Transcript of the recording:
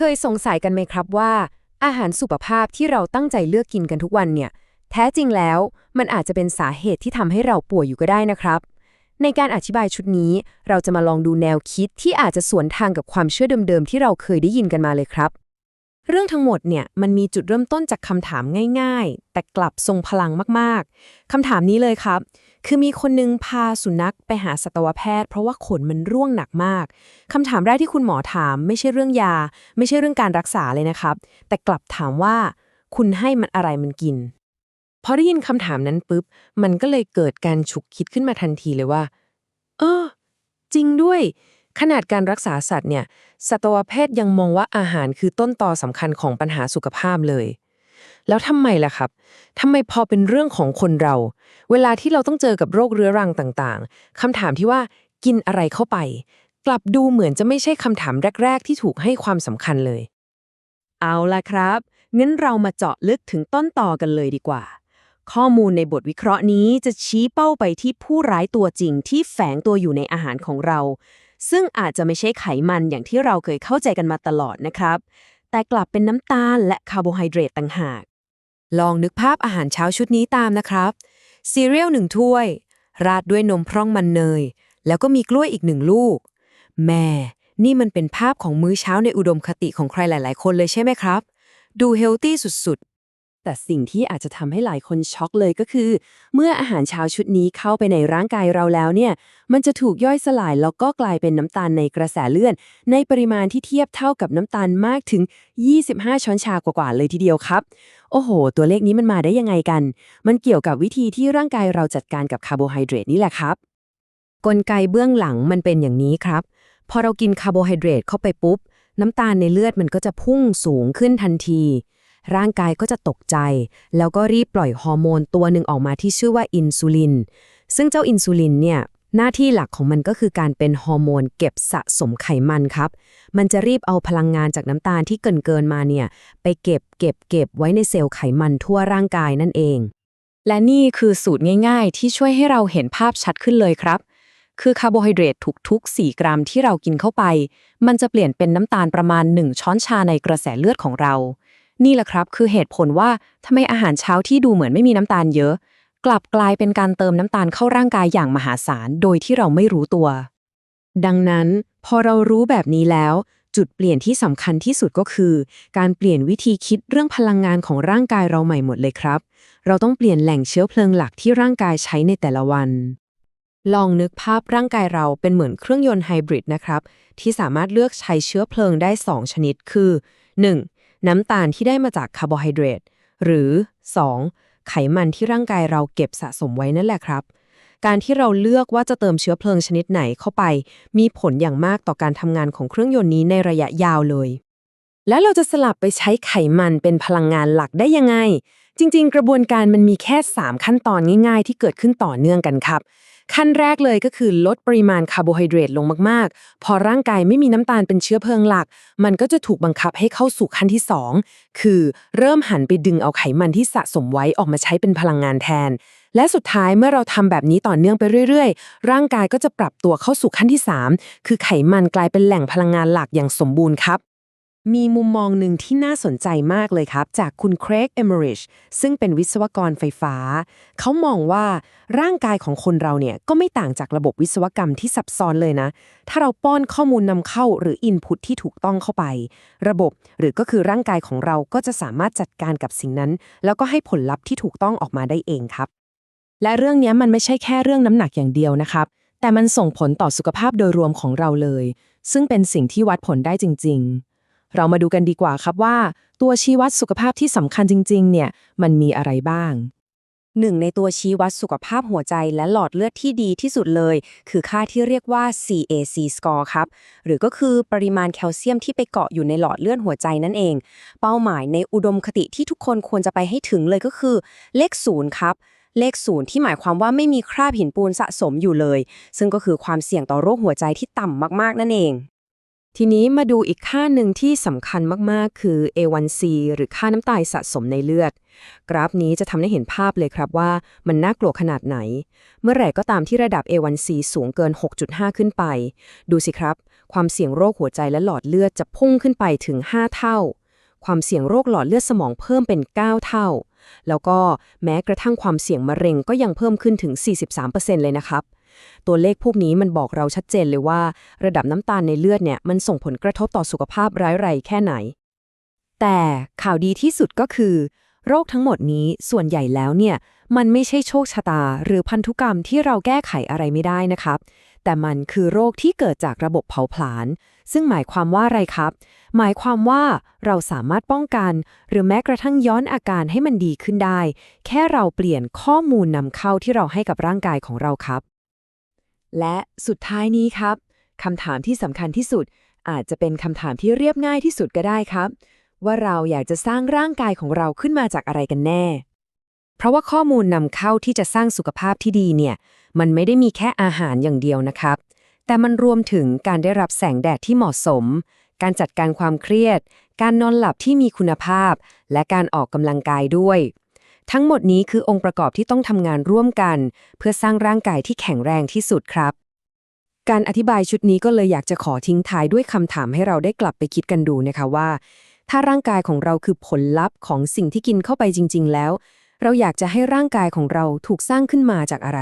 เคยสงสัยกันไหมครับว่า อาหารสุขภาพที่เราตั้งใจเลือกกินกันทุกวันเนี่ย แท้จริงแล้วมันอาจจะเป็นสาเหตุที่ทำให้เราป่วยอยู่ก็ได้นะครับ ในการอธิบายชุดนี้ เราจะมาลองดูแนวคิดที่อาจจะสวนทางกับความเชื่อเดิมๆ ที่เราเคยได้ยินกันมาเลยครับ เรื่องทั้งหมดเนี่ยมันมีจุดเริ่มต้นจากคำถามง่าย ๆ แต่กลับทรงพลังมากๆคำถามนี้เลยครับ คือมีคนนึงพาสุนัขไปหาสัตวแพทย์ เพราะว่าขนมันร่วงหนักมากคำถามแรกที่คุณหมอถาม ไม่ใช่เรื่องยา ไม่ใช่เรื่องการรักษาเลยนะครับ แต่กลับถามว่า คุณให้มันอะไรมันกินพอได้ยินคำถามนั้นปุ๊บ มันก็เลยเกิดการฉุกคิดขึ้นมาทันทีเลยว่า เออ จริงด้วย ขนาดการรักษาสัตว์เนี่ย สัตวแพทย์ยังมองว่าอาหารคือต้นตอสำคัญของปัญหาสุขภาพเลย แล้วทำไมล่ะครับทำไมพอเป็นเรื่องของคนเรา เวลาที่เราต้องเจอกับโรคเรื้อรังต่างๆคำถามที่ว่ากินอะไรเข้าไป กลับดูเหมือนจะไม่ใช่คำถามแรก ๆ ที่ถูกให้ความสำคัญเลย เอาล่ะครับงั้นเรามาเจาะลึกถึงต้นต่อกันเลยดีกว่า ข้อมูลในบทวิเคราะห์นี้จะชี้เป้าไปที่ผู้ร้ายตัวจริงที่แฝงตัวอยู่ในอาหารของเรา ซึ่งอาจจะไม่ใช่ไขมันอย่างที่เราเคยเข้าใจกันมาตลอดนะครับ แต่กลับเป็นน้ำตาลและคาร์โบไฮเดรตต่างหาก ลองนึกภาพอาหารเช้าชุดนี้ตามนะครับซีเรียลหนึ่งถ้วย ราดด้วยนมพร่องมันเนย แล้วก็มีกล้วยอีกหนึ่งลูก แม่ นี่มันเป็นภาพของมื้อเช้าในอุดมคติของใครหลาย ๆ คนเลยใช่ไหมครับ ดูเฮลตี้สุด แต่สิ่งที่อาจจะทำให้หลายคนช็อกเลยก็คือ เมื่ออาหารเช้าชุดนี้เข้าไปในร่างกายเราแล้วเนี่ย มันจะถูกย่อยสลายแล้วก็กลายเป็นน้ำตาลในกระแสเลือดในปริมาณที่เทียบเท่ากับน้ำตาลมากถึง 25 ช้อนชากว่าๆเลยทีเดียวครับ โอ้โห ตัวเลขนี้มันมาได้ยังไงกัน มันเกี่ยวกับวิธีที่ร่างกายเราจัดการกับคาร์โบไฮเดรตนี่แหละครับ กลไกเบื้องหลังมันเป็นอย่างนี้ครับ พอเรากินคาร์โบไฮเดรตเข้าไปปุ๊บน้ำตาลในเลือดมันก็จะพุ่งสูงขึ้นทันที ร่างกายก็จะตกใจ แล้วก็รีบปล่อยฮอร์โมนตัวหนึ่งออกมาที่ชื่อว่าอินซูลิน ซึ่งเจ้าอินซูลินเนี่ยหน้าที่หลักของมันก็คือการเป็นฮอร์โมนเก็บสะสมไขมันครับ มันจะรีบเอาพลังงานจากน้ำตาลที่เกินเกินมาเนี่ย ไปเก็บเก็บเก็บไว้ในเซลล์ไขมันทั่วร่างกายนั่นเอง และนี่คือสูตรง่าย ๆ ที่ช่วยให้เราเห็นภาพชัดขึ้นเลยครับ คือคาร์โบไฮเดรตทุกๆ 4 กรัมที่เรากินเข้าไป มันจะเปลี่ยนเป็นน้ำตาลประมาณ 1 ช้อนชาในกระแสเลือดของเรา นี่แหละครับคือเหตุผลว่าทำไมอาหารเช้าที่ดูเหมือนไม่มีน้ำตาลเยอะ กลับกลายเป็นการเติมน้ำตาลเข้าร่างกายอย่างมหาศาลโดยที่เราไม่รู้ตัว ดังนั้น พอเรารู้แบบนี้แล้ว จุดเปลี่ยนที่สำคัญที่สุดก็คือ การเปลี่ยนวิธีคิดเรื่องพลังงานของร่างกายเราใหม่หมดเลยครับ เราต้องเปลี่ยนแหล่งเชื้อเพลิงหลักที่ร่างกายใช้ในแต่ละวันลองนึกภาพร่างกายเราเป็นเหมือนเครื่องยนต์ไฮบริดนะครับ ที่สามารถเลือกใช้เชื้อเพลิงได้ 2 ชนิดคือ 1. น้ำตาลที่ได้มาจากคาร์โบไฮเดรตหรือ 2. ไขมันที่ร่างกายเราเก็บสะสมไว้นั่นแหละครับ การที่เราเลือกว่าจะเติมเชื้อเพลิงชนิดไหนเข้าไป มีผลอย่างมากต่อการทำงานของเครื่องยนต์นี้ในระยะยาวเลย แล้วเราจะสลับไปใช้ไขมันเป็นพลังงานหลักได้ยังไง จริง ๆ กระบวนการมันมีแค่ 3 ขั้นตอนง่าย ๆ ที่เกิดขึ้นต่อเนื่องกันครับ ขั้นแรกเลยก็คือลดปริมาณคาร์โบไฮเดรตลงมากๆ พอร่างกายไม่มีน้ำตาลเป็นเชื้อเพลิงหลัก มันก็จะถูกบังคับให้เข้าสู่ขั้นที่ 2 คือเริ่มหันไปดึงเอาไขมันที่สะสมไว้ออกมาใช้เป็นพลังงานแทน และสุดท้ายเมื่อเราทำแบบนี้ต่อเนื่องไปเรื่อยๆ ร่างกายก็จะปรับตัวเข้าสู่ขั้นที่ 3 คือไขมันกลายเป็นแหล่งพลังงานหลักอย่างสมบูรณ์ครับ มีมุมมองหนึ่งที่น่าสนใจมากเลยครับ จากคุณเครกเอเมริชซึ่งเป็นวิศวกรไฟฟ้า เขามองว่าร่างกายของคนเราเนี่ย ก็ไม่ต่างจากระบบวิศวกรรมที่ซับซ้อนเลยนะ ถ้าเราป้อนข้อมูลนำเข้าหรืออินพุตที่ถูกต้องเข้าไป ระบบหรือก็คือร่างกายของเราก็จะสามารถจัดการกับสิ่งนั้น แล้วก็ให้ผลลัพธ์ที่ถูกต้องออกมาได้เองครับ และเรื่องนี้มันไม่ใช่แค่เรื่องน้ำหนักอย่างเดียวนะครับ แต่มันส่งผลต่อสุขภาพโดยรวมของเราเลย ซึ่งเป็นสิ่งที่วัดผลได้จริง ๆ เรามาดูกันดีกว่าครับว่า ตัวชี้วัดสุขภาพที่สำคัญจริง ๆ เนี่ยมันมีอะไรบ้างหนึ่งในตัวชี้วัดสุขภาพหัวใจและหลอดเลือดที่ดีที่สุดเลย คือค่าที่เรียกว่า CAC score ครับ หรือก็คือปริมาณแคลเซียมที่ไปเกาะอยู่ในหลอดเลือดหัวใจนั่นเอง เป้าหมายในอุดมคติที่ทุกคนควรจะไปให้ถึงเลยก็คือ เลขศูนย์ครับ เลขศูนย์ที่หมายความว่าไม่มีคราบหินปูนสะสมอยู่เลย ซึ่งก็คือความเสี่ยงต่อโรคหัวใจที่ต่ำมากๆนั่นเอง ทีนี้มาดูอีกค่าหนึ่งที่สำคัญมากๆ คือ A1C หรือค่าน้ำตาลสะสมในเลือด กราฟนี้จะทำให้เห็นภาพเลยครับว่ามันน่ากลัวขนาดไหน เมื่อไหร่ก็ตามที่ระดับ A1C สูงเกิน 6.5 ขึ้นไป ดูสิครับ ความเสี่ยงโรคหัวใจและหลอดเลือดจะพุ่งขึ้นไปถึง 5 เท่า ความเสี่ยงโรคหลอดเลือดสมองเพิ่มเป็น 9 เท่า แล้วก็แม้กระทั่งความเสี่ยงมะเร็งก็ยังเพิ่มขึ้นถึง 43%เลยนะครับ ตัวเลขพวกนี้มันบอกเราชัดเจนเลยว่า ระดับน้ำตาลในเลือดเนี่ยมันส่งผลกระทบต่อสุขภาพร้ายแรงแค่ไหน แต่ข่าวดีที่สุดก็คือ โรคทั้งหมดนี้ส่วนใหญ่แล้วเนี่ยมันไม่ใช่โชคชะตา หรือพันธุกรรมที่เราแก้ไขอะไรไม่ได้นะครับ แต่มันคือโรคที่เกิดจากระบบเผาผลาญ ซึ่งหมายความว่าอะไรครับ หมายความว่าเราสามารถป้องกัน หรือแม้กระทั่งย้อนอาการให้มันดีขึ้นได้ แค่เราเปลี่ยนข้อมูลนำเข้าที่เราให้กับร่างกายของเราครับ และสุดท้ายนี้ครับคำถามที่สำคัญที่สุด อาจจะเป็นคำถามที่เรียบง่ายที่สุดก็ได้ครับ ว่าเราอยากจะสร้างร่างกายของเราขึ้นมาจากอะไรกันแน่ เพราะว่าข้อมูลนำเข้าที่จะสร้างสุขภาพที่ดีเนี่ย มันไม่ได้มีแค่อาหารอย่างเดียวนะครับ แต่มันรวมถึงการได้รับแสงแดดที่เหมาะสม การจัดการความเครียด การนอนหลับที่มีคุณภาพ และการออกกำลังกายด้วย ทั้งหมดนี้คือองค์ประกอบที่ต้องทำงานร่วมกัน เพื่อสร้างร่างกายที่แข็งแรงที่สุดครับ การอธิบายชุดนี้ก็เลยอยากจะขอทิ้งท้ายด้วยคำถามให้เราได้กลับไปคิดกันดูนะคะว่า ถ้าร่างกายของเราคือผลลัพธ์ของสิ่งที่กินเข้าไปจริง ๆ แล้ว เราอยากจะให้ร่างกายของเราถูกสร้างขึ้นมาจากอะไร